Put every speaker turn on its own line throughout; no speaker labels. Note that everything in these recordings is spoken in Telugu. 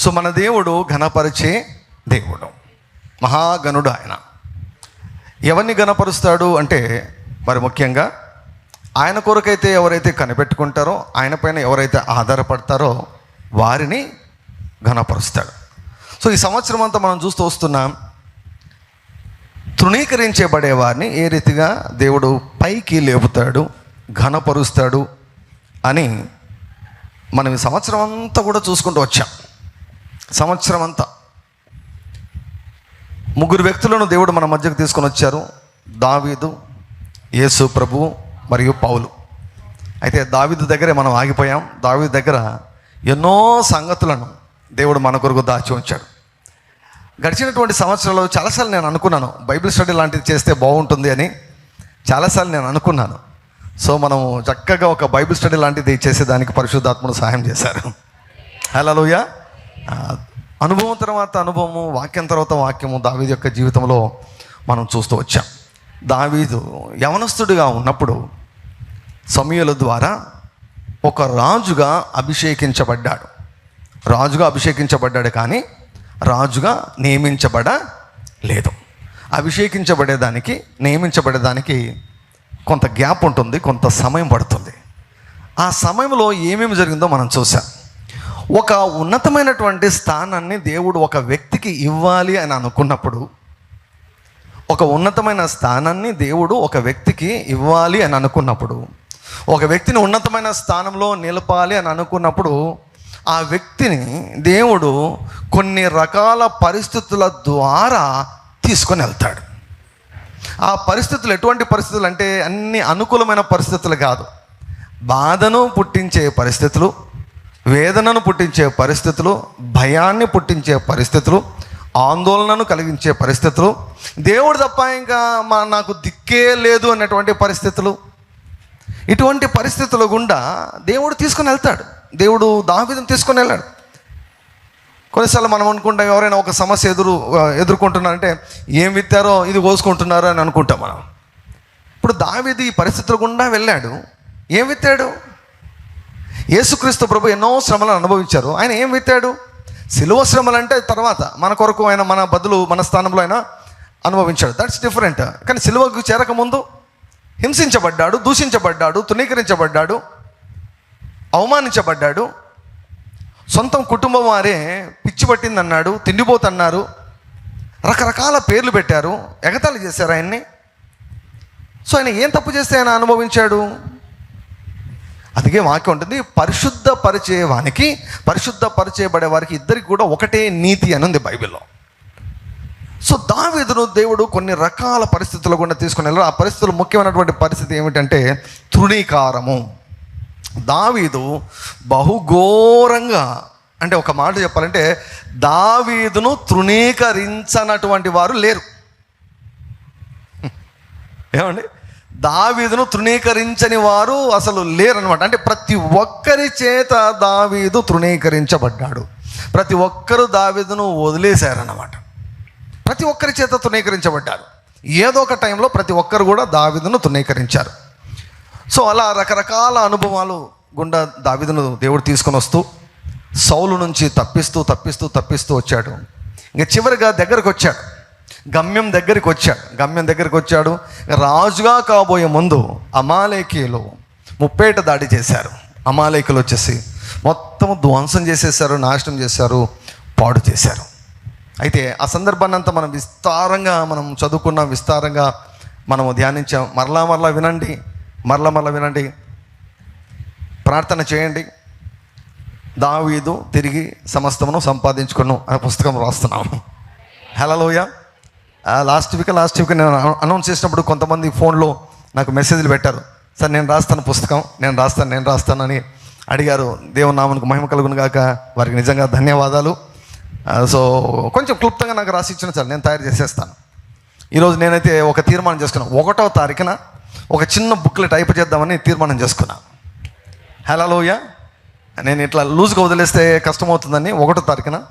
సో మన దేవుడు ఘనపరిచే దేవుడు. మహాగణుడు ఆయన. ఎవరిని ఘనపరుస్తాడు అంటే మరి ముఖ్యంగా ఆయన కొరకైతే ఎవరైతే కనిపెట్టుకుంటారో ఆయన పైన ఎవరైతే ఆధారపడతారో వారిని ఘనపరుస్తాడు. సో ఈ సంవత్సరం అంతా మనం చూస్తూ వస్తున్నాం తృణీకరించబడే వారిని ఏ రీతిగా దేవుడు పైకి లేపుతాడు ఘనపరుస్తాడు అని మనం ఈ సంవత్సరం అంతా కూడా చూసుకుంటూ వచ్చాం. సంవత్సరం అంతా ముగ్గురు వ్యక్తులను దేవుడు మన మధ్యకు తీసుకొని వచ్చారు. దావీదు యేసు ప్రభువు మరియు పౌలు. అయితే దావీదు దగ్గరే మనం ఆగిపోయాం. దావీదు దగ్గర ఎన్నో సంగతులను దేవుడు మన కొరకు దాచి ఉంచాడు. గడిచినటువంటి సంవత్సరాలు చాలాసార్లు నేను అనుకున్నాను బైబిల్ స్టడీ లాంటిది చేస్తే బాగుంటుంది అని చాలాసార్లు నేను అనుకున్నాను. సో మనం చక్కగా ఒక బైబిల్ స్టడీ లాంటిది చేసేదానికి పరిశుద్ధాత్మను సహాయం చేశారు. హలోయ అనుభవం తర్వాత అనుభవము వాక్యం తర్వాత వాక్యము దావీదు యొక్క జీవితంలో మనం చూస్తూ వచ్చాం. దావీదు యవనస్తుడిగా ఉన్నప్పుడు సమయల ద్వారా ఒక రాజుగా అభిషేకించబడ్డాడు. రాజుగా అభిషేకించబడ్డాడు కానీ రాజుగా నియమించబడ లేదు అభిషేకించబడేదానికి నియమించబడేదానికి కొంత గ్యాప్ ఉంటుంది కొంత సమయం పడుతుంది. ఆ సమయంలో ఏమేమి జరిగిందో మనం చూసాం ఒక ఉన్నతమైనటువంటి స్థానాన్ని దేవుడు ఒక వ్యక్తికి ఇవ్వాలి అని అనుకున్నప్పుడు ఒక ఉన్నతమైన స్థానాన్ని దేవుడు ఒక వ్యక్తికి ఇవ్వాలి అని అనుకున్నప్పుడు ఒక వ్యక్తిని ఉన్నతమైన స్థానంలో నిలపాలి అని అనుకున్నప్పుడు ఆ వ్యక్తిని దేవుడు కొన్ని రకాల పరిస్థితుల ద్వారా తీసుకొని వెళ్తాడు. ఆ పరిస్థితులు ఎటువంటి పరిస్థితులు అంటే అన్ని అనుకూలమైన పరిస్థితులు కాదు. బాధను పుట్టించే పరిస్థితులు వేదనను పుట్టించే పరిస్థితులు భయాన్ని పుట్టించే పరిస్థితులు ఆందోళనను కలిగించే పరిస్థితులు. దేవుడు తప్ప ఇంకా మా నాకు దిక్కే లేదు అన్నటువంటి పరిస్థితులు. ఇటువంటి పరిస్థితుల గుండా దేవుడు తీసుకొని వెళ్తాడు. దేవుడు దావిదం తీసుకొని వెళ్ళాడు. కొన్నిసార్లు మనం అనుకుంటాం ఎవరైనా ఒక సమస్య ఎదురు ఎదుర్కొంటున్నారంటే ఏం విత్తారో ఇది కోసుకుంటున్నారో అని అనుకుంటాం మనం. ఇప్పుడు దావిది ఈ పరిస్థితుల గుండా వెళ్ళాడు. ఏం విత్తాడు? యేసుక్రీస్తు ప్రభు ఎన్నో శ్రమలను అనుభవించారు. ఆయన ఏం విత్తాడు? సిలువ శ్రమలు అంటే తర్వాత మన కొరకు ఆయన మన బదులు మన స్థానంలో ఆయన అనుభవించాడు. దట్స్ డిఫరెంట్ కానీ సిలువకు చేరకముందు హింసించబడ్డాడు దూషించబడ్డాడు తునీకరించబడ్డాడు అవమానించబడ్డాడు. సొంతం కుటుంబం వారే పిచ్చి పట్టిందన్నాడు తిండిపోతన్నారు రకరకాల పేర్లు పెట్టారు ఎగతాళి చేశారు ఆయన్ని. సో ఆయన ఏం తప్పు చేస్తే ఆయన అనుభవించాడు? అందుకే వాక్యం ఉంటుంది పరిశుద్ధ పరిచయవానికి పరిశుద్ధ పరిచయబడే వారికి ఇద్దరికి కూడా ఒకటే నీతి అని ఉంది బైబిల్లో. సో దావీదును దేవుడు కొన్ని రకాల పరిస్థితులు కూడా తీసుకుని వెళ్ళారు. ఆ పరిస్థితులు ముఖ్యమైనటువంటి పరిస్థితి ఏమిటంటే తృణీకారము. దావీదు బహుఘోరంగా అంటే ఒక మాట చెప్పాలంటే దావీదును తృణీకరించనటువంటి వారు లేరు. ఏమండి? దావీదును తృణీకరించని వారు అసలు లేరనమాట అంటే ప్రతి ఒక్కరి చేత దావీదు తృణీకరించబడ్డాడు. ప్రతి ఒక్కరు దావీదును వదిలేశారన్నమాట. ప్రతి ఒక్కరి చేత తృణీకరించబడ్డారు. ఏదో ఒక టైంలో ప్రతి ఒక్కరు కూడా దావీదును తృణీకరించారు. సో అలా రకరకాల అనుభవాలు గుండా దావీదును దేవుడు తీసుకొని వస్తూ సౌలు నుంచి తప్పిస్తూ తప్పిస్తూ తప్పిస్తూ వచ్చాడు. ఇంకా చివరిగా దగ్గరకు వచ్చాడు. గమ్యం దగ్గరికి వచ్చాడు గమ్యం దగ్గరికి వచ్చాడు. రాజుగా కాబోయే ముందు అమాలేకీలు ముప్పేట దాడి చేశారు. అమాలేకులు వచ్చేసి మొత్తం ధ్వంసం చేసేసారు నాశనం చేశారు పాడు చేశారు. అయితే ఆ సందర్భాన్ని అంతా మనం విస్తారంగా మనం చదువుకున్నాం విస్తారంగా మనము ధ్యానించాం. మరలా మరలా వినండి మరలా మరలా వినండి. ప్రార్థన చేయండి. దావీదు తిరిగి సమస్తమును సంపాదించుకున్నాం అనే పుస్తకం రాస్తున్నాము హలోయ లాస్ట్ వీక్ లాస్ట్ వీక్ నేను అనౌన్స్ చేసినప్పుడు కొంతమంది ఫోన్లో నాకు మెసేజ్లు పెట్టారు. సార్ నేను రాస్తాను పుస్తకం నేను రాస్తాను నేను రాస్తాను అని అడిగారు. దేవుని నామనికి మహిమ కలుగును గాక. వారికి నిజంగా ధన్యవాదాలు. సో కొంచెం క్లుప్తంగా నాకు రాసి ఇచ్చిన సార్ నేను తయారు చేసేస్తాను. ఈరోజు నేనైతే ఒక తీర్మానం చేసుకున్నాను ఒకటో తారీఖున ఒక చిన్న బుక్లు టైప్ చేద్దామని తీర్మానం చేసుకున్నాను హలోయ నేను ఇట్లా లూజ్గా వదిలేస్తే కష్టమవుతుందని ఒకటో తారీఖున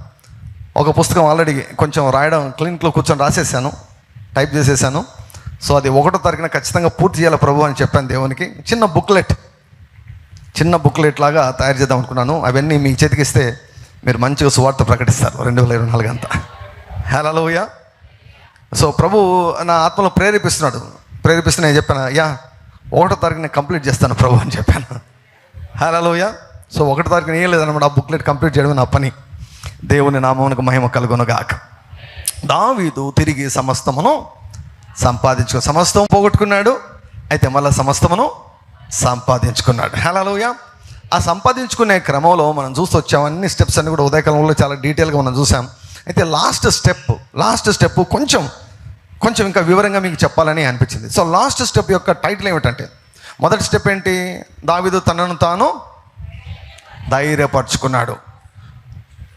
ఒక పుస్తకం ఆల్రెడీ కొంచెం రాయడం క్లినిక్లో కూర్చొని రాసేసాను టైప్ చేసేసాను. సో అది ఒకటో తారీఖున ఖచ్చితంగా పూర్తి చేయాలి ప్రభు అని చెప్పాను దేవునికి. చిన్న బుక్లెట్ చిన్న బుక్లెట్ లాగా తయారు చేద్దాం అనుకున్నాను. అవన్నీ మీ చేతికి ఇస్తే మీరు మంచిగా సువార్త ప్రకటిస్తారు రెండు వేల ఇరవై నాలుగు అంతా. హలోయ సో ప్రభు నా ఆత్మలో ప్రేరేపిస్తున్నాడు. ప్రేరేపిస్తే నేను చెప్పాను యా ఒకటో తారీఖు నేను కంప్లీట్ చేస్తాను ప్రభు అని చెప్పాను. హలోయ సో ఒకటో తారీఖు ఏం లేదన్నమాట ఆ బుక్లెట్ కంప్లీట్ చేయడమే నా పని. దేవుని నామమునకు మహిమ కలుగునుగాక. దావీదు తిరిగి సమస్తమును సంపాదించుకో సమస్తం పోగొట్టుకున్నాడు అయితే మళ్ళీ సమస్తమును సంపాదించుకున్నాడు. హలోయ ఆ సంపాదించుకునే క్రమంలో మనం చూస్తూ వచ్చాం అన్ని స్టెప్స్ అన్ని కూడా ఉదయకాలంలో చాలా డీటెయిల్గా మనం చూసాం. అయితే లాస్ట్ స్టెప్ లాస్ట్ స్టెప్ కొంచెం కొంచెం ఇంకా వివరంగా మీకు చెప్పాలని అనిపించింది. సో లాస్ట్ స్టెప్ యొక్క టైటిల్ ఏమిటంటే మొదటి స్టెప్ ఏంటి? దావీదు తనను తాను ధైర్యపరుచుకున్నాడు.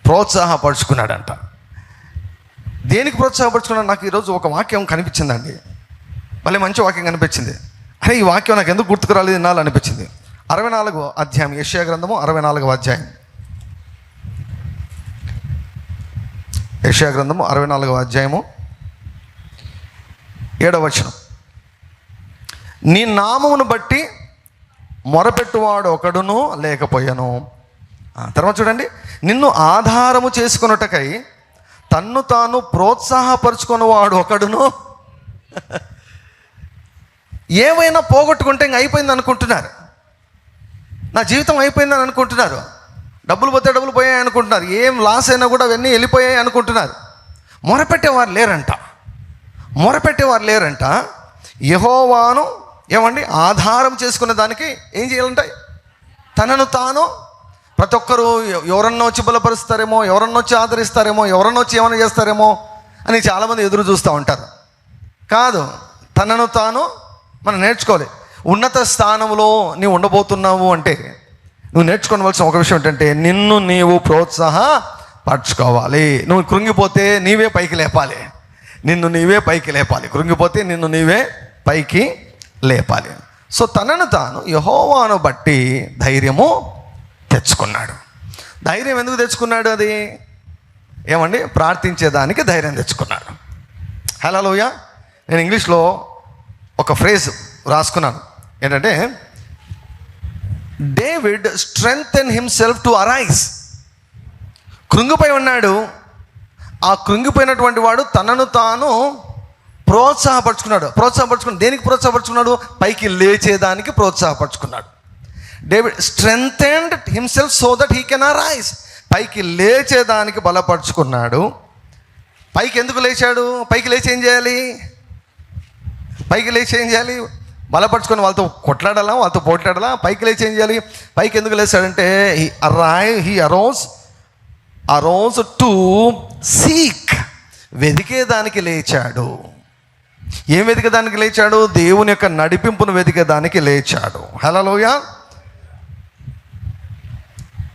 ప్రోత్సాహపరుచుకున్నాడంట. దేనికి ప్రోత్సాహపరుచుకున్నాడు? నాకు ఈరోజు ఒక వాక్యం కనిపించిందండి. మళ్ళీ మంచి వాక్యం కనిపించింది. అరే ఈ వాక్యం నాకు ఎందుకు గుర్తుకు రాలేదు ఇన్నాళ్ళు అనిపించింది అరవై నాలుగో అధ్యాయం యశ్యా గ్రంథము అరవై నాలుగవ అధ్యాయం. యశ్యా గ్రంథము అరవై నాలుగవ అధ్యాయము ఏడవ వచనం. నీ నామమును బట్టి మొరపెట్టువాడు ఒకడును లేకపోయాను తర్వాత చూడండి. నిన్ను ఆధారము చేసుకొనుటకై తన్ను తాను ప్రోత్సాహపరుచుకున్నవాడు ఒకడును. ఏమైనా పోగొట్టుకుంటే ఇంక అయిపోయింది అనుకుంటున్నారు. నా జీవితం అయిపోయిందని అనుకుంటున్నారు. డబ్బులు పోతే డబ్బులు పోయాయి అనుకుంటున్నారు. ఏం లాస్ అయినా కూడా అవన్నీ వెళ్ళిపోయాయి అనుకుంటున్నారు. మొరపెట్టేవారు లేరంట. మొరపెట్టేవారు లేరంట. యహోవాను ఏమండి? ఆధారం చేసుకునే దానికి ఏం చేయాలంట తనను తాను ప్రతి ఒక్కరూ ఎవరన్నా వచ్చి బలపరుస్తారేమో ఎవరన్నా వచ్చి ఆదరిస్తారేమో ఎవరన్నా వచ్చి ఏమైనా చేస్తారేమో అని చాలామంది ఎదురు చూస్తూ ఉంటారు. కాదు తనను తాను మనం నేర్చుకోవాలి. ఉన్నత స్థానంలో నీవు ఉండబోతున్నావు అంటే నువ్వు నేర్చుకోవలసిన ఒక విషయం ఏంటంటే నిన్ను నీవు ప్రోత్సాహ పరచుకోవాలి. నువ్వు కృంగిపోతే నీవే పైకి లేపాలి. నిన్ను నీవే పైకి లేపాలి. కృంగిపోతే నిన్ను నీవే పైకి లేపాలి. సో తనను తాను యహోవాను బట్టి ధైర్యము తెచ్చుకున్నాడు. ధైర్యం ఎందుకు తెచ్చుకున్నాడు అది? ఏమండి? ప్రార్థించేదానికి ధైర్యం తెచ్చుకున్నాడు. హలో లోయ నేను ఇంగ్లీష్లో ఒక ఫ్రేజ్ రాసుకున్నాను. ఏంటంటే David strength and himself to arise. కృంగిపోయి ఉన్నాడు. ఆ కృంగిపోయినటువంటి వాడు తనను తాను ప్రోత్సాహపరుచుకున్నాడు. ప్రోత్సాహపరుచుకున్నాడు. దేనికి ప్రోత్సాహపరుచుకున్నాడు? పైకి లేచేదానికి ప్రోత్సాహపరుచుకున్నాడు. David strength and himself so that he can arise పైకి లేచేదానికి బలపరుచుకున్నాడు. పైకి ఎందుకు లేచాడు? పైకి లేచి ఏం చేయాలి? పైకి లేచి ఏం చేయాలి? బలపరుచుకొని వాళ్ళతో కొట్లాడాలా? వాళ్ళతో పోట్లాడాలా? పైకి లేచి ఏం చేయాలి? పైకి ఎందుకు లేచాడంటే he arise he arose arose to seek వెదికేదానికి లేచాడు. ఏం వెతికేదానికి లేచాడు? దేవుని యొక్క నడిపింపును వెతికేదానికి లేచాడు. హలోయా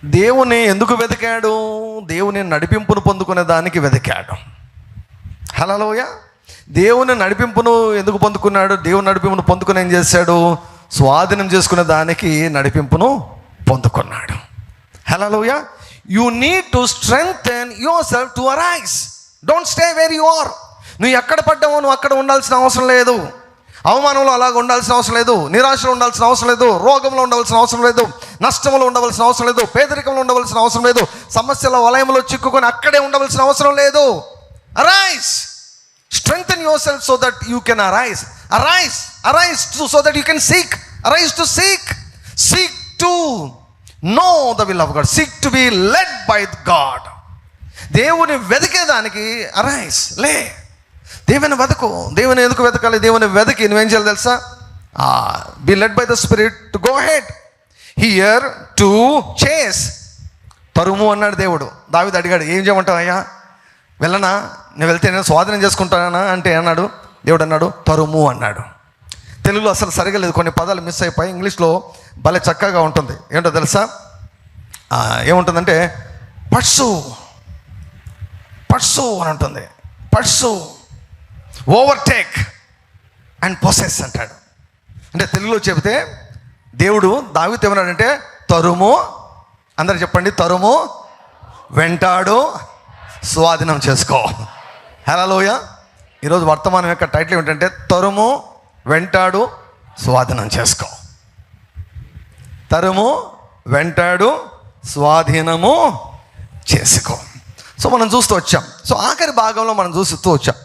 దేవుని ఎందుకు వెతికాడు? దేవుని నడిపింపును పొందుకునే దానికి వెతికాడు. హలోయ దేవుని నడిపింపును ఎందుకు పొందుకున్నాడు? దేవుని నడిపింపును పొందుకుని ఏం చేశాడు? స్వాధీనం చేసుకునే దానికి నడిపింపును పొందుకున్నాడు. హలోయ you need to strength your self to arise don't stay where you are నువ్వు ఎక్కడ పడ్డావో నువ్వు అక్కడ ఉండాల్సిన అవసరం లేదు. అవమానంలో అలాగ ఉండాల్సిన అవసరం లేదు నిరాశలో ఉండాల్సిన అవసరం లేదు రోగంలో ఉండవలసిన అవసరం లేదు నష్టంలో ఉండవలసిన అవసరం లేదు పేదరికంలో ఉండవలసిన అవసరం లేదు సమస్యల వలయంలో చిక్కుకొని అక్కడే ఉండవలసిన అవసరం లేదు. Arise strength your self so that you can arise arise arise to so that you can seek arise to seek seek to know the will of God seek to be led by God దేవుని వెతికేదానికి అరైజ్ లే. దేవుని వెతకు దేవుని ఎందుకు వెతకాలి? దేవుని వెతకి నువ్వేం చేయాలి తెలుసా? Be led by the spirit to go head here to chase తరుము అన్నాడు దేవుడు. దావిది అడిగాడు ఏం చేయమంటావు అయ్యా? వెళ్ళనా? నేను వెళ్తే నేను స్వాధీనం చేసుకుంటానా? అంటే అన్నాడు. దేవుడు అన్నాడు తరుము అన్నాడు. తెలుగులో అసలు సరిగా లేదు. కొన్ని పదాలు మిస్ అయిపోయి ఇంగ్లీష్లో భలే చక్కగా ఉంటుంది. ఏంటో తెలుసా? ఏముంటుందంటే పట్సు పట్సు అని ఉంటుంది. పర్సు ఓవర్టేక్ అండ్ పొసెస్ అంటాడు. అంటే తెలుగులో చెబితే దేవుడు దావితో ఏమన్నాడంటే తరుము. అందరు చెప్పండి తరుము. వెంటాడు. స్వాధీనం చేసుకో. హలోయ ఈరోజు వర్తమానం యొక్క టైటిల్ ఏమిటంటే తరుము వెంటాడు స్వాధీనం చేసుకో. తరుము వెంటాడు స్వాధీనము చేసుకో. సో మనం చూస్తూ వచ్చాం. సో ఆఖరి భాగంలో మనం చూస్తూ వచ్చాం.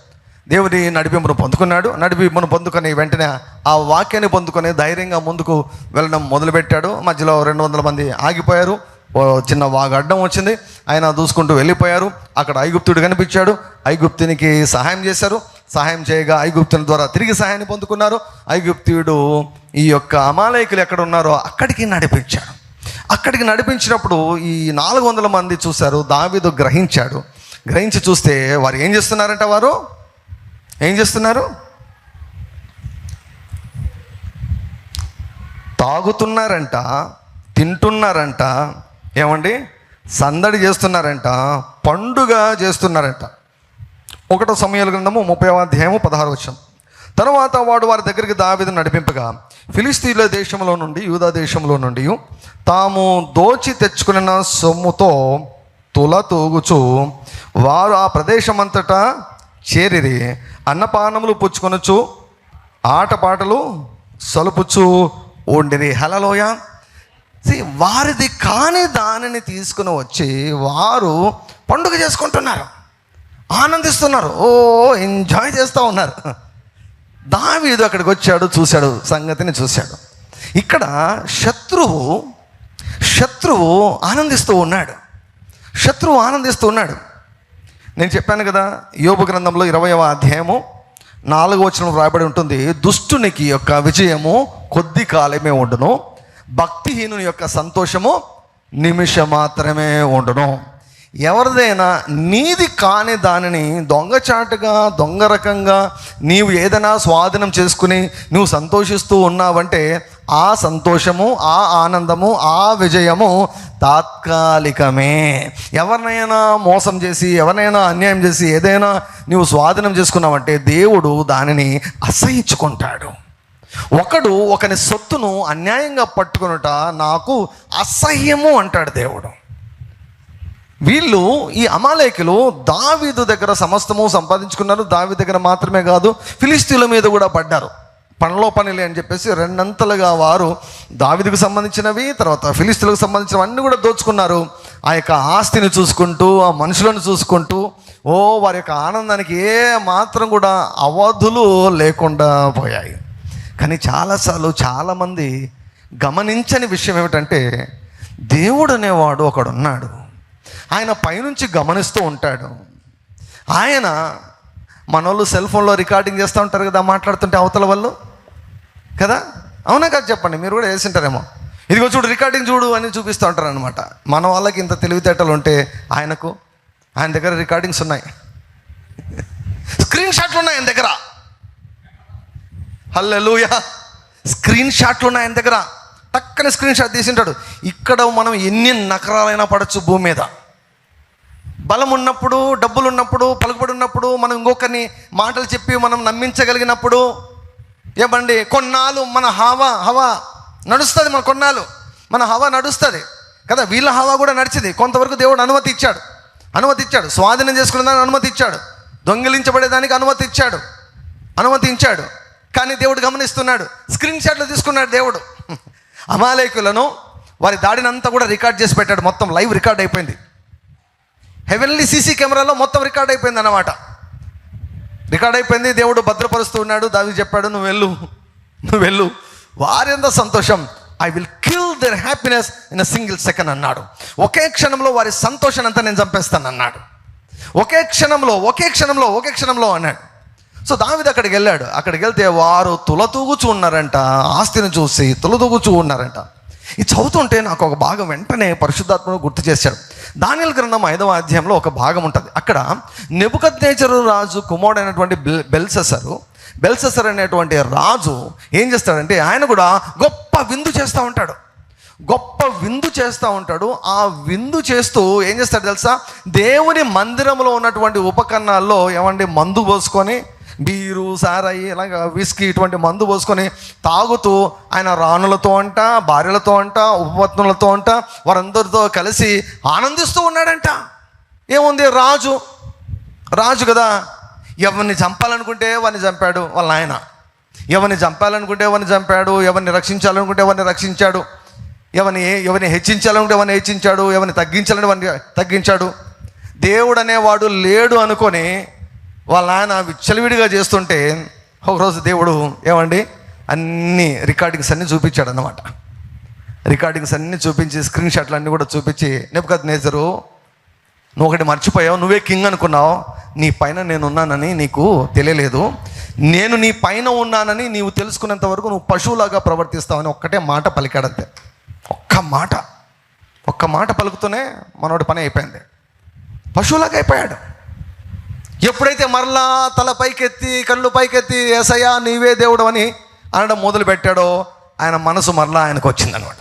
దేవుని నడిపింపును పొందుకున్నాడు. నడిపింపును పొందుకొని వెంటనే ఆ వాక్యాన్ని పొందుకొని ధైర్యంగా ముందుకు వెళ్ళడం మొదలుపెట్టాడు. మధ్యలో రెండు వందల మంది ఆగిపోయారు. ఓ చిన్న వాగు అడ్డం వచ్చింది. ఆయన దూసుకుంటూ వెళ్ళిపోయారు. అక్కడ ఐగుప్తుడు కనిపించాడు. ఐగుప్తునికి సహాయం చేశారు. సహాయం చేయగా ఐగుప్తుని ద్వారా తిరిగి సహాయాన్ని పొందుకున్నారు. ఐగుప్తుడు ఈ యొక్క అమాలయకులు ఎక్కడ ఉన్నారో అక్కడికి నడిపించాడు. అక్కడికి నడిపించినప్పుడు ఈ నాలుగు వందల మంది చూశారు. దావీదు గ్రహించాడు. గ్రహించి చూస్తే వారు ఏం చేస్తున్నారంట వారు? ఏం చేస్తున్నారు? తాగుతున్నారంట తింటున్నారంట ఏమండి? సందడి చేస్తున్నారంట పండుగ చేస్తున్నారంట. ఒకటో సమయాల గ్రంథము ముప్పై అధ్యాయము పదహారు వచ్చాం తర్వాత వాడు వారి దగ్గరికి దావిదు నడిపింపగా ఫిలిస్తీన్ల దేశంలో నుండి యూదా దేశంలో నుండి తాము దోచి తెచ్చుకున్న సొమ్ముతో తుల తూగుచు వారు ఆ ప్రదేశమంతటా చేరిరి. అన్నపానములు పుచ్చుకొనొచ్చు ఆటపాటలు సలుపుచ్చు ఉండిరి. హలలోయ. వారిది కాని దానిని తీసుకుని వచ్చి వారు పండుగ చేసుకుంటున్నారు. ఆనందిస్తున్నారు. ఓ ఎంజాయ్ చేస్తూ ఉన్నారు. దావీదు అక్కడికి వచ్చాడు చూశాడు సంగతిని చూశాడు. ఇక్కడ శత్రువు శత్రువు ఆనందిస్తూ ఉన్నాడు. శత్రువు ఆనందిస్తూ ఉన్నాడు. నేను చెప్పాను కదా యోగ గ్రంథంలో ఇరవయవ అధ్యాయము నాలుగో వచనం రాయబడి ఉంటుంది. దుష్టునికి యొక్క విజయము కొద్ది కాలమే ఉండును. భక్తిహీనుని యొక్క సంతోషము నిమిషం మాత్రమే ఉండును. ఎవరిదైనా నీది కాని దానిని దొంగచాటుగా దొంగ రకంగా నీవు ఏదైనా స్వాధీనం చేసుకుని నువ్వు సంతోషిస్తూ ఉన్నావంటే ఆ సంతోషము ఆ ఆనందము ఆ విజయము తాత్కాలికమే. ఎవరినైనా మోసం చేసి ఎవరినైనా అన్యాయం చేసి ఏదైనా నువ్వు స్వాధీనం చేసుకున్నావంటే దేవుడు దానిని అసహించుకుంటాడు. ఒకడు ఒకని సొత్తును అన్యాయంగా పట్టుకొనుట నాకు అసహ్యము అంటాడు దేవుడు. వీళ్ళు ఈ అమాలేకులు దావీదు దగ్గర సమస్తము సంపాదించుకున్నారు. దావి దగ్గర మాత్రమే కాదు ఫిలిస్తీన్ల మీద కూడా పడ్డారు. పనిలో పనిలే అని చెప్పేసి రెండంతలుగా వారు దావిదికి సంబంధించినవి తర్వాత ఫిలిస్తులకు సంబంధించినవి అన్నీ కూడా దోచుకున్నారు. ఆ యొక్క ఆస్తిని చూసుకుంటూ ఆ మనుషులను చూసుకుంటూ ఓ వారి యొక్క ఆనందానికి ఏ మాత్రం కూడా అవధులు లేకుండా పోయాయి. కానీ చాలాసార్లు చాలామంది గమనించని విషయం ఏమిటంటే దేవుడు అనేవాడు ఒకడున్నాడు. ఆయన పైనుంచి గమనిస్తూ ఉంటాడు. ఆయన మన వాళ్ళు సెల్ ఫోన్లో రికార్డింగ్ చేస్తూ ఉంటారు కదా మాట్లాడుతుంటే అవతల వాళ్ళు. కదా? అవునా కదా చెప్పండి మీరు కూడా వేసింటారేమో. ఇదిగో చూడు రికార్డింగ్ చూడు అని చూపిస్తూ ఉంటారు అనమాట మన వాళ్ళకి ఇంత తెలివితేటలు ఉంటే ఆయనకు ఆయన దగ్గర రికార్డింగ్స్ ఉన్నాయి. స్క్రీన్ షాట్లు ఉన్నాయి ఆయన దగ్గర. హల్లెలూయా. స్క్రీన్ షాట్లు ఉన్నాయి ఆయన దగ్గర. టక్కన స్క్రీన్ షాట్ తీసింటాడు. ఇక్కడ మనం ఎన్ని నకరాలైనా పడచ్చు భూమి మీద. బలం ఉన్నప్పుడు డబ్బులు ఉన్నప్పుడు పలుకుబడి ఉన్నప్పుడు మనం ఇంకొకరిని మాటలు చెప్పి మనం నమ్మించగలిగినప్పుడు ఏమండి కొన్నాళ్ళు మన హవా హవా నడుస్తుంది మన కొన్నాళ్ళు. మన హవా నడుస్తుంది. కదా వీళ్ళ హవా కూడా నడిచింది. కొంతవరకు దేవుడు అనుమతి ఇచ్చాడు. అనుమతి ఇచ్చాడు. స్వాధీనం చేసుకునే దానికి అనుమతి ఇచ్చాడు. దొంగిలించబడేదానికి అనుమతి ఇచ్చాడు. అనుమతి ఇచ్చాడు. కానీ దేవుడు గమనిస్తున్నాడు. స్క్రీన్ షాట్లు తీసుకున్నాడు దేవుడు. అమాలయకులను వారి దాడిని అంతా కూడా రికార్డ్ చేసి పెట్టాడు. మొత్తం లైవ్ రికార్డ్ అయిపోయింది. హెవెన్లీ సీసీ కెమెరాలో మొత్తం రికార్డ్ అయిపోయింది అన్నమాట రికార్డ్ అయిపోయింది దేవుడు భద్రపరుస్తూ ఉన్నాడు. దావి చెప్పాడు నువ్వు వెళ్ళు. నువ్వు వెళ్ళు. వారెంత సంతోషం. I will kill their happiness in a single second అన్నాడు. ఒకే క్షణంలో వారి సంతోషం అంతా నేను చంపేస్తాను అన్నాడు ఒకే క్షణంలో ఒకే క్షణంలో ఒకే క్షణంలో అన్నాడు. సో దావిది అక్కడికి వెళ్ళాడు. అక్కడికి వెళ్తే వారు తులతూగుచూ ఉన్నారంట. ఆస్తిని చూసి తులతూగుచూ ఉన్నారంట. ఇది చదువుతుంటే నాకు ఒక భాగం వెంటనే పరిశుద్ధాత్మను గుర్తు చేశాడు. దానిల గ్రంథం ఐదవ అధ్యాయంలో ఒక భాగం ఉంటుంది. అక్కడ నెబుకద్నేచరు రాజు కుమారుడైనటువంటి బెల్ బెల్సెసరు బెల్సెసర్ అనేటువంటి రాజు ఏం చేస్తాడంటే ఆయన కూడా గొప్ప విందు చేస్తూ ఉంటాడు. గొప్ప విందు చేస్తూ ఉంటాడు. ఆ విందు చేస్తూ ఏం చేస్తాడు తెలుసా? దేవుని మందిరంలో ఉన్నటువంటి ఉపకరణాల్లో ఏమండి? మందు పోసుకొని బీరు సారాయి ఇలాగ విస్కీ ఇటువంటి మందు పోసుకొని తాగుతూ ఆయన రాణులతో అంట భార్యలతో అంట ఉపపత్నులతో అంట వారందరితో కలిసి ఆనందిస్తూ ఉన్నాడంట. ఏముంది రాజు? రాజు కదా ఎవరిని చంపాలనుకుంటే వారిని చంపాడు? వాళ్ళ ఆయన ఎవరిని చంపాలనుకుంటే ఎవరిని చంపాడు? ఎవరిని రక్షించాలనుకుంటే ఎవరిని రక్షించాడు? ఎవరిని ఎవరిని హెచ్చించాలంటే ఎవరిని హెచ్చించాడు? ఎవరిని తగ్గించాలంటే ఎవరిని తగ్గించాడు? దేవుడు అనేవాడు లేడు అనుకొని వాళ్ళ ఆయన విచ్చలవిడిగా చేస్తుంటే ఒకరోజు దేవుడు ఏమండి? అన్ని రికార్డింగ్స్ అన్నీ చూపించాడు అనమాట రికార్డింగ్స్ అన్నీ చూపించి స్క్రీన్ షాట్లు అన్నీ కూడా చూపించి నెప్పుకత్ నేజరు నువ్వు ఒకటి మర్చిపోయావు నువ్వే కింగ్ అనుకున్నావు నీ పైన నేను ఉన్నానని నీకు తెలియలేదు. నేను నీ పైన ఉన్నానని నీవు తెలుసుకునేంత వరకు నువ్వు పశువులాగా ప్రవర్తిస్తావని ఒక్కటే మాట పలికాడంతే. ఒక్క మాట. ఒక్క మాట పలుకుతూనే మనోడి పని అయిపోయింది. పశువులాగా అయిపోయాడు. ఎప్పుడైతే మరలా తల పైకెత్తి కళ్ళు పైకెత్తి ఏసయ్యా నీవే దేవుడు అని అనడం మొదలు పెట్టాడో ఆయన మనసు మరలా ఆయనకు వచ్చిందనమాట.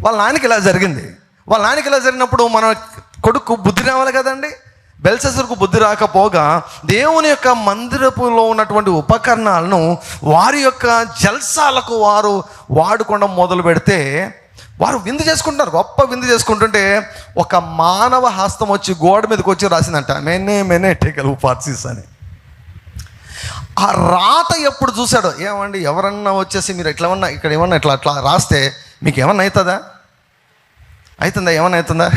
వాళ్ళ నాన్నకి ఇలా జరిగింది. వాళ్ళ నాన్నకి ఇలా జరిగినప్పుడు మన కొడుకు బుద్ధి రావాలి కదండి? బెల్సెసర్కు బుద్ధి రాకపోగా దేవుని యొక్క మందిరపులో ఉన్నటువంటి ఉపకరణాలను వారి యొక్క జల్సాలకు వారు వాడుకోవడం మొదలు పెడితే వారు విందు చేసుకుంటున్నారు గొప్ప విందు చేసుకుంటుంటే ఒక మానవ హస్తం వచ్చి గోడ మీదకి వచ్చి రాసిందంట మెనే మెనే టేకల్ పార్సీస్ అని. ఆ రాత ఎప్పుడు చూశాడో? ఏమండి ఎవరన్నా వచ్చేసి మీరు ఎట్లా ఉన్నా ఇక్కడ ఏమన్నా ఇట్లా అట్లా రాస్తే మీకు ఏమన్నా అవుతుందా అవుతుందా ఏమన్నా అవుతుందా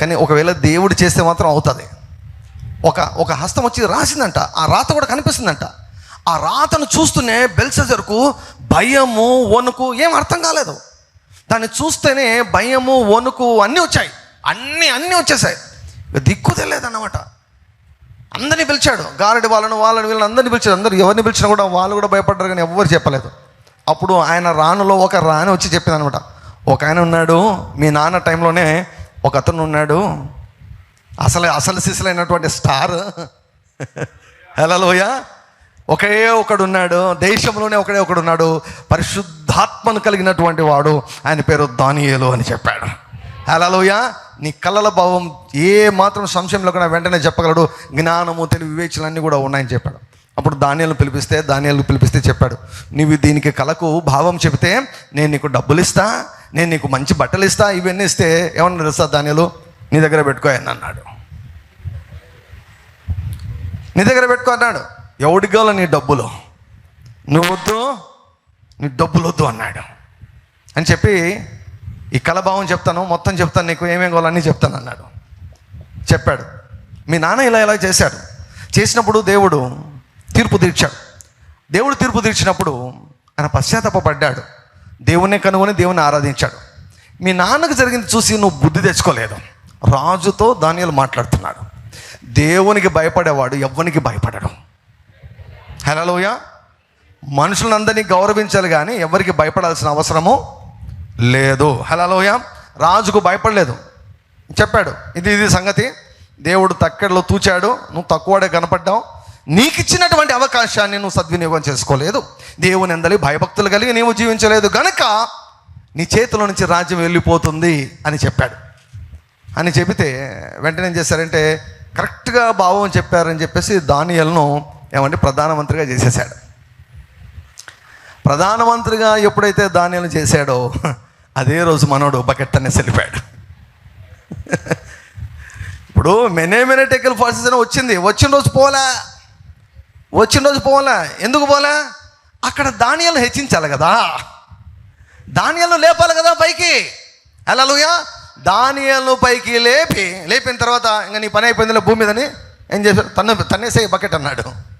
కానీ ఒకవేళ దేవుడు చేస్తే మాత్రం అవుతుంది. ఒక ఒక హస్తం వచ్చి రాసిందంట ఆ రాత కూడా కనిపిస్తుందంట. ఆ రాతను చూస్తూనే బెల్సెజర్కు భయము వణుకు ఏం అర్థం కాలేదు. దాన్ని చూస్తేనే భయము వణుకు అన్నీ వచ్చాయి. అన్నీ అన్నీ వచ్చేసాయి. దిక్కు తెలియదన్నమాట. అందరినీ పిలిచాడు. గారడి వాళ్ళను వాళ్ళని వీళ్ళని అందరినీ పిలిచాడు. అందరు ఎవరిని పిలిచినా కూడా వాళ్ళు కూడా భయపడ్డారు కానీ ఎవ్వరు చెప్పలేదు. అప్పుడు ఆయన రానులో ఒక రాని వచ్చి చెప్పింది అనమాట ఒక ఆయన ఉన్నాడు. మీ నాన్న టైంలోనే ఒక అతను ఉన్నాడు. అసలు అసలు సిసలైనటువంటి స్టార్. హలోయా ఒకే ఒకడు ఉన్నాడు దేశంలోనే ఒకడే ఒకడు ఉన్నాడు పరిశుద్ధాత్మను కలిగినటువంటి వాడు. ఆయన పేరు దానియేలు అని చెప్పాడు. హలోయ నీ కళ్ళల భావం ఏ మాత్రం సంశయం లేకుండా వెంటనే చెప్పగలడు. జ్ఞానము తెలివి వివేచనలు అన్నీ కూడా ఉన్నాయని చెప్పాడు. అప్పుడు ధాన్యాలు పిలిపిస్తే ధాన్యాలు పిలిపిస్తే చెప్పాడు. నీవు దీనికి కళకు భావం చెబితే నేను నీకు డబ్బులు ఇస్తా నేను నీకు మంచి బట్టలు ఇస్తా ఇవన్నీ ఇస్తే ఏమన్నా తెలుసా ధాన్యాలు నీ దగ్గర పెట్టుకో అన్నాడు. నీ దగ్గర పెట్టుకో అన్నాడు. ఎవడికి కావాలో నీ డబ్బులు? నువ్వు వద్దు నీ డబ్బులు వద్దు అన్నాడు. అని చెప్పి ఈ కలభావం చెప్తాను మొత్తం చెప్తాను నీకు ఏమేమి కావాలన్నీ చెప్తాను అన్నాడు. చెప్పాడు. మీ నాన్న ఇలా ఇలా చేశాడు. చేసినప్పుడు దేవుడు తీర్పు తీర్చాడు. దేవుడు తీర్పు తీర్చినప్పుడు ఆయన పశ్చాత్తాపడ్డాడు దేవుణ్ణి కనుగొని దేవుని ఆరాధించాడు. మీ నాన్నకు జరిగింది చూసి నువ్వు బుద్ధి తెచ్చుకోలేదు. రాజుతో దానియాలు మాట్లాడుతున్నాడు. దేవునికి భయపడేవాడు ఎవ్వనికి భయపడడు. హలోయ మనుషులందరినీ గౌరవించాలి కానీ ఎవరికి భయపడాల్సిన అవసరము లేదు. హలోయ రాజుకు భయపడలేదు. చెప్పాడు ఇది ఇది సంగతి. దేవుడు తక్కడలో తూచాడు. నువ్వు తక్కువడే కనపడ్డావు. నీకు ఇచ్చినటువంటి అవకాశాన్ని నువ్వు సద్వినియోగం చేసుకోలేదు. దేవుని ఎందలి భయభక్తులు కలిగి నీవు జీవించలేదు. గనక నీ చేతిలో నుంచి రాజ్యం వెళ్ళిపోతుంది అని చెప్పాడు. అని చెబితే వెంటనే ఏం చేశారంటే కరెక్ట్గా భావం చెప్పారని చెప్పేసి దానియల్ను ఏమంటే ప్రధానమంత్రిగా చేసేసాడు ప్రధానమంత్రిగా ఎప్పుడైతే ధాన్యాలు చేశాడో అదే రోజు మనోడు బకెట్ అనేసి వెళ్ళిపోయాడు ఇప్పుడు మెనే మెనే టెక్కల్ ఫాల్సెస్ అని వచ్చింది. వచ్చిన రోజు పోలే. వచ్చిన రోజు పోలే. ఎందుకు పోలే? అక్కడ ధాన్యాలు హెచ్చించాలి కదా. ధాన్యాలు లేపాలి కదా పైకి. అలలుయా ధాన్యాలను పైకి లేపి లేపిన తర్వాత ఇంకా నీ పని అయిపోయింది భూమి మీదని ఏం చేశాడు? తన్ను తన్నేసే బకెట్ అన్నాడు.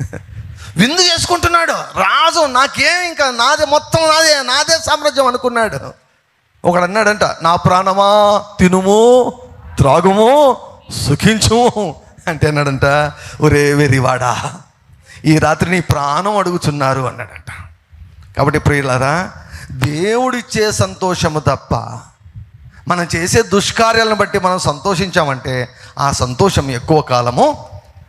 విందు చేసుకుంటున్నాడు. రాజు నాకేం ఇంకా నాదే మొత్తం నాదే నాదే సామ్రాజ్యం అనుకున్నాడు. ఒకడు అన్నాడంట నా ప్రాణమా తినుము త్రాగుము సుఖించుము అంటే అన్నాడంట ఒరే వెరివాడా ఈ రాత్రి నీ ప్రాణం అడుగుతున్నారు అన్నాడంట. కాబట్టి ప్రియులారా దేవుడిచ్చే సంతోషము తప్ప మనం చేసే దుష్కార్యాలను బట్టి మనం సంతోషించామంటే ఆ సంతోషం ఎక్కువ కాలము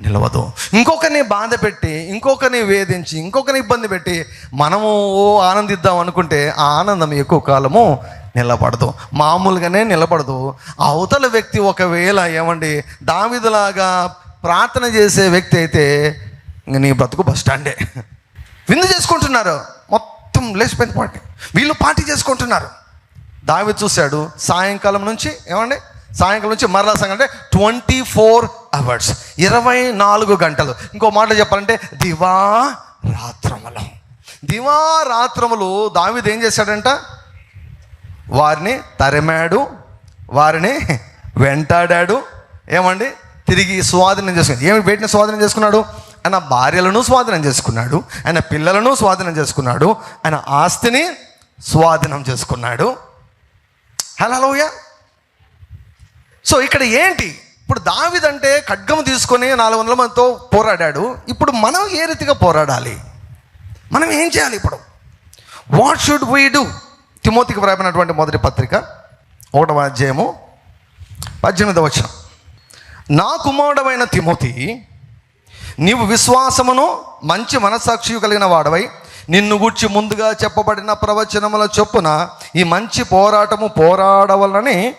నిలవదు. ఇంకొకరిని బాధ పెట్టి ఇంకొకరిని వేధించి ఇంకొకరిని ఇబ్బంది పెట్టి మనము ఓ ఆనందిద్దాం అనుకుంటే ఆ ఆనందం ఎక్కువ కాలము నిలబడదు. మామూలుగానే నిలబడదు. అవతల వ్యక్తి ఒకవేళ ఏమండి దావిదులాగా ప్రార్థన చేసే వ్యక్తి అయితే నీ బ్రతుకు బస్ స్టాండే. విందు చేసుకుంటున్నారు. మొత్తం లేచిపోయింది పార్టీ. వీళ్ళు పార్టీ చేసుకుంటున్నారు. దావి చూశాడు సాయంకాలం నుంచి ఏమండి సాయంకాలం నుంచి మరలా సంఘం అంటే ట్వంటీ ఫోర్ అవర్స్ ఇరవై నాలుగు గంటలు. ఇంకో మాట చెప్పాలంటే దివా దివారాత్రములు దివా రాత్రములు దావిది ఏం చేశాడంట? వారిని తరిమాడు వారిని వెంటాడాడు. ఏమండి? తిరిగి స్వాధీనం చేసుకున్నాడు. ఏమి వేటిని స్వాధీనం చేసుకున్నాడు? ఆయన భార్యలను స్వాధీనం చేసుకున్నాడు ఆయన పిల్లలను స్వాధీనం చేసుకున్నాడు ఆయన ఆస్తిని స్వాధీనం చేసుకున్నాడు. హలోయ సో ఇక్కడ ఏంటి? ఇప్పుడు దావిదంటే ఖడ్గం తీసుకొని నాలుగు వందల మందితో పోరాడాడు. ఇప్పుడు మనం ఏ రీతిగా పోరాడాలి? మనం ఏం చేయాలి ఇప్పుడు? వాట్ షుడ్ వీ డూ తిమోతికి వ్రాపినటువంటి మొదటి పత్రిక ఒకటవ అధ్యాయము పద్దెనిమిదవ వచనం. నా కుమారుడమైన తిమోతి నీవు విశ్వాసమును మంచి మనస్సాక్షి కలిగిన వాడవై నిన్ను గూర్చి ముందుగా చెప్పబడిన ప్రవచనముల చొప్పున ఈ మంచి పోరాటము పోరాడవలని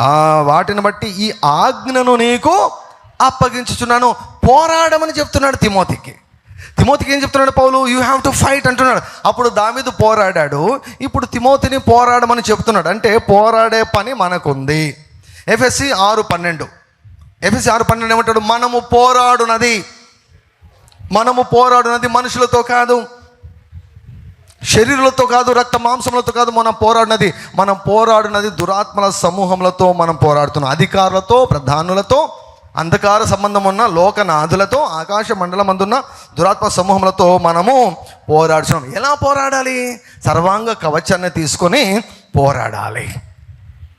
ఆ వాటిని బట్టి ఈ ఆజ్ఞను నీకు అప్పగించుచున్నాను. పోరాడమని చెప్తున్నాడు తిమోతికి. తిమోతికి ఏం చెప్తున్నాడు పౌలు? యూ హ్యావ్ టు ఫైట్ అంటున్నాడు. అప్పుడు దావీదు పోరాడాడు. ఇప్పుడు తిమోతిని పోరాడమని చెప్తున్నాడు. అంటే పోరాడే పని మనకుంది. ఎఫ్ఎస్సి ఆరు పన్నెండు. ఎఫ్ఎస్సి ఆరు పన్నెండు ఏమంటాడు? మనము పోరాడునది. మనము పోరాడునది మనుషులతో కాదు. శరీరులతో కాదు రక్త మాంసములతో కాదు మనం పోరాడినది. మనం పోరాడినది దురాత్మల సమూహములతో మనం పోరాడుతున్నాం. అధికారులతో ప్రధానులతో అంధకార సంబంధం ఉన్న లోకనాథులతో ఆకాశ మండలం అందున్న దురాత్మ సమూహములతో మనము పోరాడుతున్నాం ఎలా పోరాడాలి? సర్వాంగ కవచాన్ని తీసుకొని పోరాడాలి.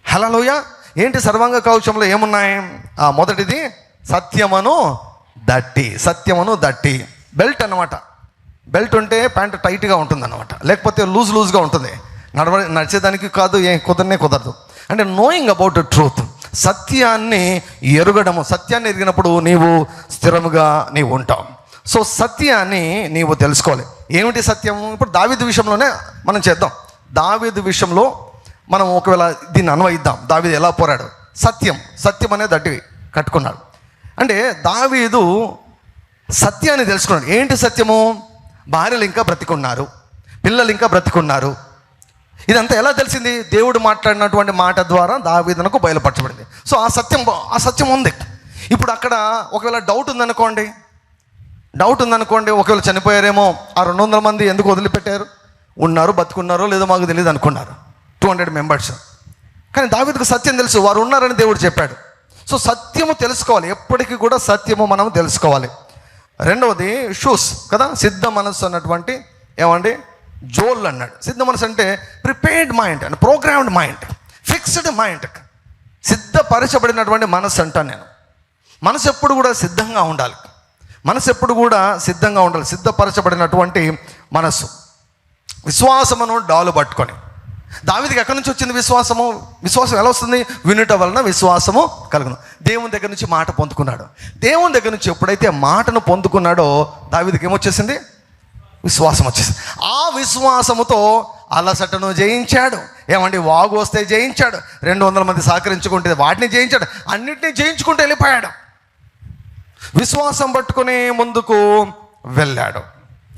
హలోయ ఏంటి సర్వాంగ కవచంలో ఏమున్నాయి? ఆ మొదటిది సత్యమను దట్టి సత్యమను దట్టి. బెల్ట్ అన్నమాట. బెల్ట్ ఉంటే ప్యాంట్ టైట్గా ఉంటుంది అనమాట లేకపోతే లూజ్ లూజ్గా ఉంటుంది. నడవ నడిచేదానికి కాదు ఏం కుదరనే కుదరదు. అంటే నోయింగ్ అబౌట్ ట్రూత్ సత్యాన్ని ఎరగడము సత్యాన్ని ఎరిగినప్పుడు నీవు స్థిరముగా నీవు ఉంటావు. సో సత్యాన్ని నీవు తెలుసుకోవాలి. ఏమిటి సత్యం? ఇప్పుడు దావీదు విషయంలోనే మనం చేద్దాం. దావీదు విషయంలో మనం ఒకవేళ దీన్ని అన్వయిద్దాం. దావీదు ఎలా పోరాడు సత్యం. సత్యం అనేది దట్టి కట్టుకున్నాడు. అంటే దావీదు సత్యాన్ని తెలుసుకున్నాడు. ఏంటి సత్యము? భార్యలు ఇంకా బ్రతికున్నారు పిల్లలు ఇంకా బ్రతికున్నారు. ఇదంతా ఎలా తెలిసింది? దేవుడు మాట్లాడినటువంటి మాట ద్వారా దావేదనకు బయలుపరచబడింది. సో ఆ సత్యం ఆ సత్యం ఉంది. ఇప్పుడు అక్కడ ఒకవేళ డౌట్ ఉందనుకోండి డౌట్ ఉందనుకోండి ఒకవేళ చనిపోయారేమో ఆ రెండు వందల మంది ఎందుకు వదిలిపెట్టారు? ఉన్నారు బతుకున్నారో లేదో మాకు తెలియదు అనుకున్నారు. టూ హండ్రెడ్ మెంబర్స్ కానీ దావీదుకు సత్యం తెలుసు వారు ఉన్నారని దేవుడు చెప్పాడు. సో సత్యము తెలుసుకోవాలి. ఎప్పటికీ కూడా సత్యము మనం తెలుసుకోవాలి. రెండవది షూస్ కదా? సిద్ధ మనస్సు అన్నటువంటి ఏమండి? జోల్ అన్నాడు. సిద్ధ మనసు అంటే prepared mind and programmed mind fixed mind సిద్ధపరచబడినటువంటి మనస్సు అంటాను నేను. మనసు ఎప్పుడు కూడా సిద్ధంగా ఉండాలి. మనసు ఎప్పుడు కూడా సిద్ధంగా ఉండాలి. సిద్ధపరచబడినటువంటి మనస్సు. విశ్వాసమును డాలు పట్టుకొని. దావిదికి ఎక్కడి నుంచి వచ్చింది విశ్వాసము? విశ్వాసం ఎలా వస్తుంది? వినుట వలన విశ్వాసము కలుగును. దేవుని దగ్గర నుంచి మాట పొందుకున్నాడు. దేవుని దగ్గర నుంచి ఎప్పుడైతే మాటను పొందుకున్నాడో దావిదికి ఏమొచ్చేసింది? విశ్వాసం వచ్చేసింది. ఆ విశ్వాసముతో అలసటను జయించాడు. ఏమండి? వాగు వస్తే జయించాడు. రెండు వందల మంది సహకరించుకుంటే వాటిని జయించాడు. అన్నిటినీ జయించుకుంటూ వెళ్ళిపోయాడు. విశ్వాసం పట్టుకుని ముందుకు వెళ్ళాడు.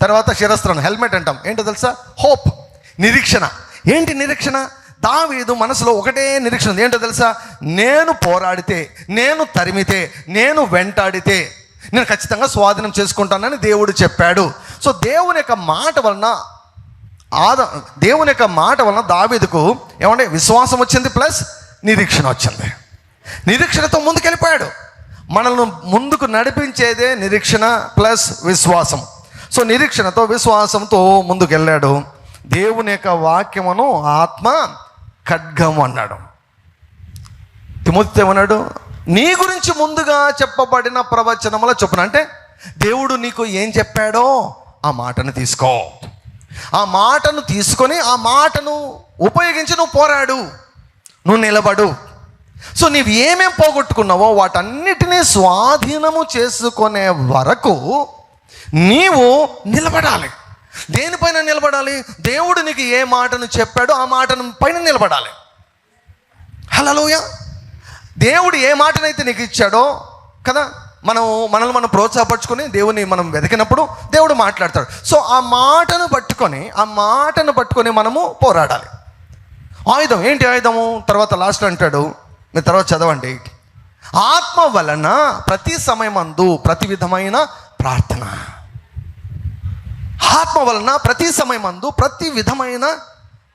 తర్వాత శిరస్త్రం హెల్మెట్ అంటాం. ఏంటో తెలుసా? హోప్ నిరీక్షణ. ఏంటి నిరీక్షణ? దావీదు మనసులో ఒకటే నిరీక్షణ ఉంది. ఏంటో తెలుసా? నేను పోరాడితే నేను తరిమితే నేను వెంటాడితే నేను ఖచ్చితంగా స్వాధీనం చేసుకుంటానని దేవుడు చెప్పాడు. సో దేవుని యొక్క మాట వలన ఆద దేవుని యొక్క మాట వలన దావీదుకు ఏమంటే విశ్వాసం వచ్చింది ప్లస్ నిరీక్షణ వచ్చింది. నిరీక్షణతో ముందుకెళ్ళిపోయాడు. మనల్ని ముందుకు నడిపించేదే నిరీక్షణ ప్లస్ విశ్వాసం. సో నిరీక్షణతో విశ్వాసంతో ముందుకెళ్ళాడు. దేవుని యొక్క వాక్యమును ఆత్మ ఖడ్గం అన్నాడు. తిమోతితో ఏమన్నాడు? నీ గురించి ముందుగా చెప్పబడిన ప్రవచనముల చొప్పున అంటే దేవుడు నీకు ఏం చెప్పాడో ఆ మాటను తీసుకో. ఆ మాటను తీసుకొని ఆ మాటను ఉపయోగించి నువ్వు పోరాడు. నువ్వు నిలబడు. సో నీవు ఏమేం పోగొట్టుకున్నావో వాటన్నిటినీ స్వాధీనము చేసుకునే వరకు నీవు నిలబడాలి. దేనిపైన నిలబడాలి? దేవుడు నీకు ఏ మాటను చెప్పాడో ఆ మాటను పైన నిలబడాలి. హలోయ దేవుడు ఏ మాటనైతే నీకు ఇచ్చాడో కదా మనం మనల్ని మనం ప్రోత్సాహపరచుకొని దేవుని మనం వెతికినప్పుడు దేవుడు మాట్లాడతాడు. సో ఆ మాటను పట్టుకొని ఆ మాటను పట్టుకొని మనము పోరాడాలి. ఆయుధం ఏంటి ఆయుధము? తర్వాత లాస్ట్ అంటాడు మీరు తర్వాత చదవండి. ఆత్మ వలన ప్రతి సమయమందు ప్రతి విధమైన ప్రార్థన. ఆత్మ వలన ప్రతి సమయమందు ప్రతి విధమైన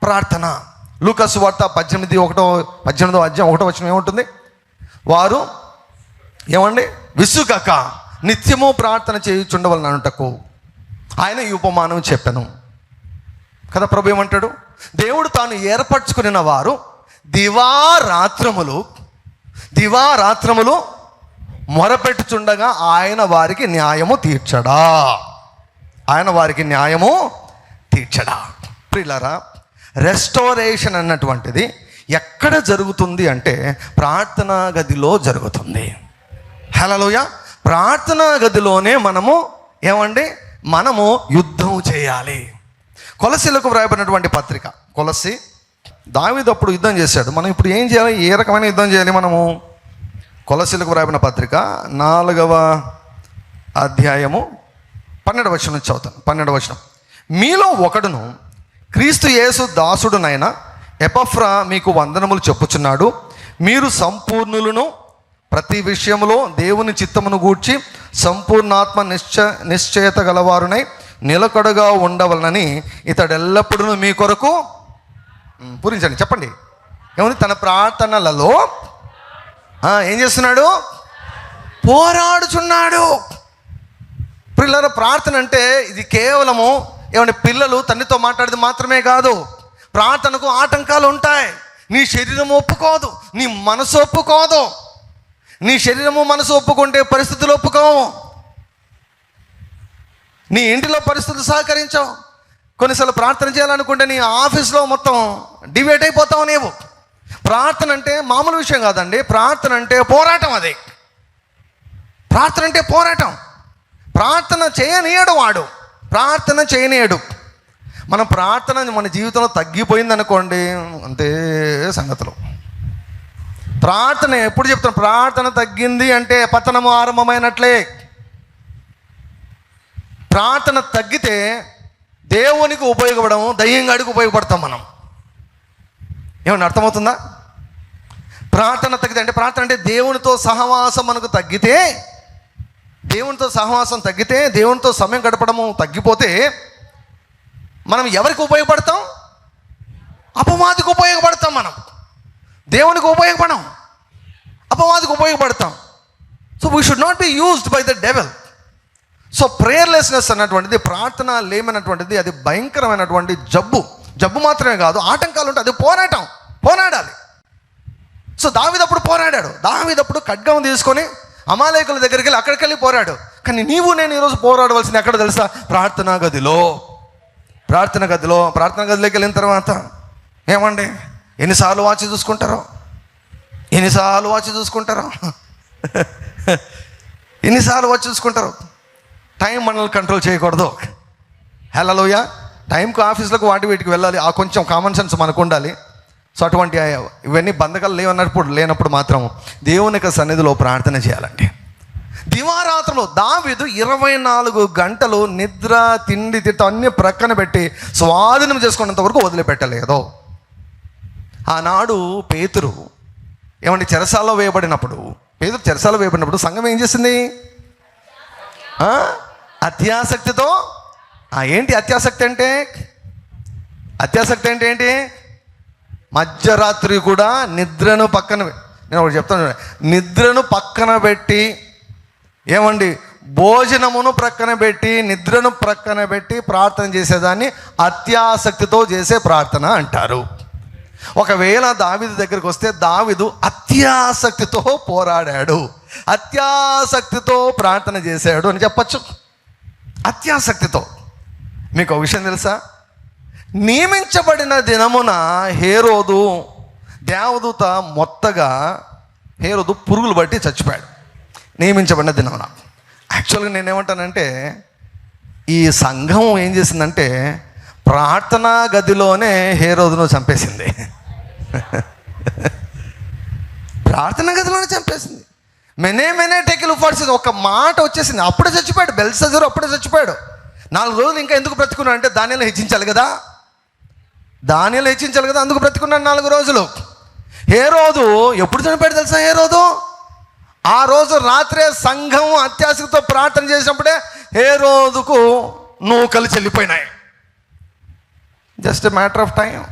ప్రార్థన. లూకస్ వార్త పద్దెనిమిది ఒకటో పద్దెనిమిదో అధ్యాయం ఒకటో వచ్చిన ఏముంటుంది? వారు ఏమండి? విసుగక నిత్యము ప్రార్థన చేయుచుండవలననుటకు ఆయన ఈ ఉపమానం చెప్పాను. కదా ప్రభు ఏమంటాడు? దేవుడు తాను ఏర్పరచుకున్న వారు దివారాత్రములు దివారాత్రములు మొరపెట్టుచుండగా ఆయన వారికి న్యాయము తీర్చడా. ఆయన వారికి న్యాయము తీర్చడా. ప్రిలరా రెస్టోరేషన్ అన్నటువంటిది ఎక్కడ జరుగుతుంది అంటే ప్రార్థనా గదిలో జరుగుతుంది. హలోయ ప్రార్థనా గదిలోనే మనము ఏమండి? మనము యుద్ధం చేయాలి. కొలసిలకు వ్రాయబడినటువంటి పత్రిక కొలసి. దావిదప్పుడు యుద్ధం చేశాడు. మనం ఇప్పుడు ఏం చేయాలి? ఏ రకమైన యుద్ధం చేయాలి మనము? కొలసిలకు వ్రాయబడిన పత్రిక నాలుగవ అధ్యాయము పన్నెండు వచనం నుంచి చదువుతాను. పన్నెండు వచనం. మీలో ఒకడును క్రీస్తు యేసు దాసుడునైన ఎపఫ్రా మీకు వందనములు చెప్పుచున్నాడు. మీరు సంపూర్ణులను ప్రతి విషయంలో దేవుని చిత్తమును గూర్చి సంపూర్ణాత్మ నిశ్చ నిశ్చయత గలవారునై నిలకడగా ఉండవలనని ఇతడు ఎల్లప్పుడూ మీ కొరకు పూరించండి. చెప్పండి. ఏమని తన ప్రార్థనలలో ఏం చేస్తున్నాడు? పోరాడుచున్నాడు. పిల్లల ప్రార్థన అంటే ఇది కేవలము ఏమంటే పిల్లలు తండ్రితో మాట్లాడేది మాత్రమే కాదు. ప్రార్థనకు ఆటంకాలు ఉంటాయి. నీ శరీరం ఒప్పుకోదు. నీ మనసు ఒప్పుకోదు. నీ శరీరము మనసు ఒప్పుకుంటే పరిస్థితులు ఒప్పుకోవు. నీ ఇంటిలో పరిస్థితులు సహకరించవు. కొన్నిసార్లు ప్రార్థన చేయాలనుకుంటే నీ ఆఫీస్లో మొత్తం డివేట్ అయిపోతావు నీవు. ప్రార్థన అంటే మామూలు విషయం కాదండి. ప్రార్థన అంటే పోరాటం అది. ప్రార్థన అంటే పోరాటం. ప్రార్థన చేయనీయడు వాడు. ప్రార్థన చేయనీయడు. మన ప్రార్థన మన జీవితంలో తగ్గిపోయింది అనుకోండి అంతే సంగతులు. ప్రార్థన ఎప్పుడు చెప్తాను ప్రార్థన తగ్గింది అంటే పతనము ఆరంభమైనట్లే. ప్రార్థన తగ్గితే దేవునికి ఉపయోగపడము దయ్యంగాడికి ఉపయోగపడతాం మనం. ఏమన్నా అర్థమవుతుందా? ప్రార్థన తగ్గితే అంటే ప్రార్థన అంటే దేవునితో సహవాసం మనకు తగ్గితే దేవునితో సహవాసం తగ్గితే దేవునితో సమయం గడపడము తగ్గిపోతే మనం ఎవరికి ఉపయోగపడతాం? అపవాదికి ఉపయోగపడతాం మనం. దేవునికి ఉపయోగపడం అపవాదికి ఉపయోగపడతాం. So we should not be used by the devil so prayerlessness అన్నటువంటిది ప్రార్థన లేమన్నటువంటిది అది భయంకరమైనటువంటి జబ్బు. జబ్బు మాత్రమే కాదు ఆటంకాలు ఉంటే అది పోరాటం పోరాడాలి. సో దావిదప్పుడు పోరాడాడు. దావిదప్పుడు ఖడ్గం తీసుకొని అమాలయకుల దగ్గరికి వెళ్ళి అక్కడికి వెళ్ళి పోరాడు. కానీ నీవు నేను ఈరోజు పోరాడవలసిన ఎక్కడ తెలుసా? ప్రార్థనా గదిలో. ప్రార్థన గదిలో. ప్రార్థన గదిలోకి వెళ్ళిన తర్వాత ఏమండి? ఎన్నిసార్లు వాచి చూసుకుంటారో? ఎన్నిసార్లు వాచి చూసుకుంటారో? ఎన్నిసార్లు వాచి చూసుకుంటారో? టైం మనల్ని కంట్రోల్ చేయకూడదు. హలోయ టైంకి ఆఫీసులకు వాటి వీటికి వెళ్ళాలి. ఆ కొంచెం కామన్ సెన్స్ మనకు ఉండాలి. సో అటువంటి ఇవన్నీ బంధకాలు లేవన్నప్పుడు లేనప్పుడు మాత్రం దేవుని యొక్క సన్నిధిలో ప్రార్థన చేయాలండి. దివారాత్రులు దావిదు ఇరవై నాలుగు గంటలు నిద్ర తిండి తిట్ట అన్ని ప్రక్కన పెట్టి స్వాధీనం చేసుకున్నంత వరకు వదిలిపెట్టలేదు. ఆనాడు పేతురు ఏమంటే చెరసాల్లో వేయబడినప్పుడు పేతురు చెరసాల్లో వేయబడినప్పుడు సంఘం ఏం చేసింది? అత్యాసక్తితో ఏంటి అత్యాసక్తి అంటే? అత్యాసక్తి అంటే ఏంటి? మధ్యరాత్రి కూడా నిద్రను పక్కన నేను ఒకటి చెప్తాను నిద్రను పక్కన పెట్టి ఏమండి? భోజనమును ప్రక్కన పెట్టి నిద్రను ప్రక్కన పెట్టి ప్రార్థన చేసేదాన్ని అత్యాసక్తితో చేసే ప్రార్థన అంటారు. ఒకవేళ దావిదు దగ్గరికి వస్తే దావిదు అత్యాసక్తితో పోరాడాడు. అత్యాసక్తితో ప్రార్థన చేశాడు అని చెప్పచ్చు. అత్యాసక్తితో. మీకు ఒక విషయం తెలుసా? నియమించబడిన దినమున హేరోదు దేవదూత మొత్తగా హేరోదు పురుగులు బట్టి చచ్చిపోయాడు. నియమించబడిన దినమున. యాక్చువల్గా నేనేమంటానంటే ఈ సంఘం ఏం చేసిందంటే ప్రార్థనా గదిలోనే హేరోదును చంపేసింది. ప్రార్థనా గదిలోనే చంపేసింది. మెనే మెనే టెకిల్ ఫార్సింది ఒక మాట వచ్చేసింది. అప్పుడే చచ్చిపోయాడు. బెల్సజరు అప్పుడే చచ్చిపోయాడు. నాలుగు రోజులు ఇంకా ఎందుకు బ్రతుకున్నాడు అంటే దానిలో హెచ్చించాలి కదా? దాని లేచించాలి కదా అందుకు బ్రతుకున్నాడు నాలుగు రోజులు. ఏ రోజు ఎప్పుడు చనిపోయాడు తెలుసా ఏ రోజు ఆ రోజు రాత్రే సంఘం అత్యాశతో ప్రార్థన చేసినప్పుడే ఏ రోజుకు నూకలు చెల్లిపోయినాయి. Just matter of time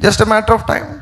just matter of time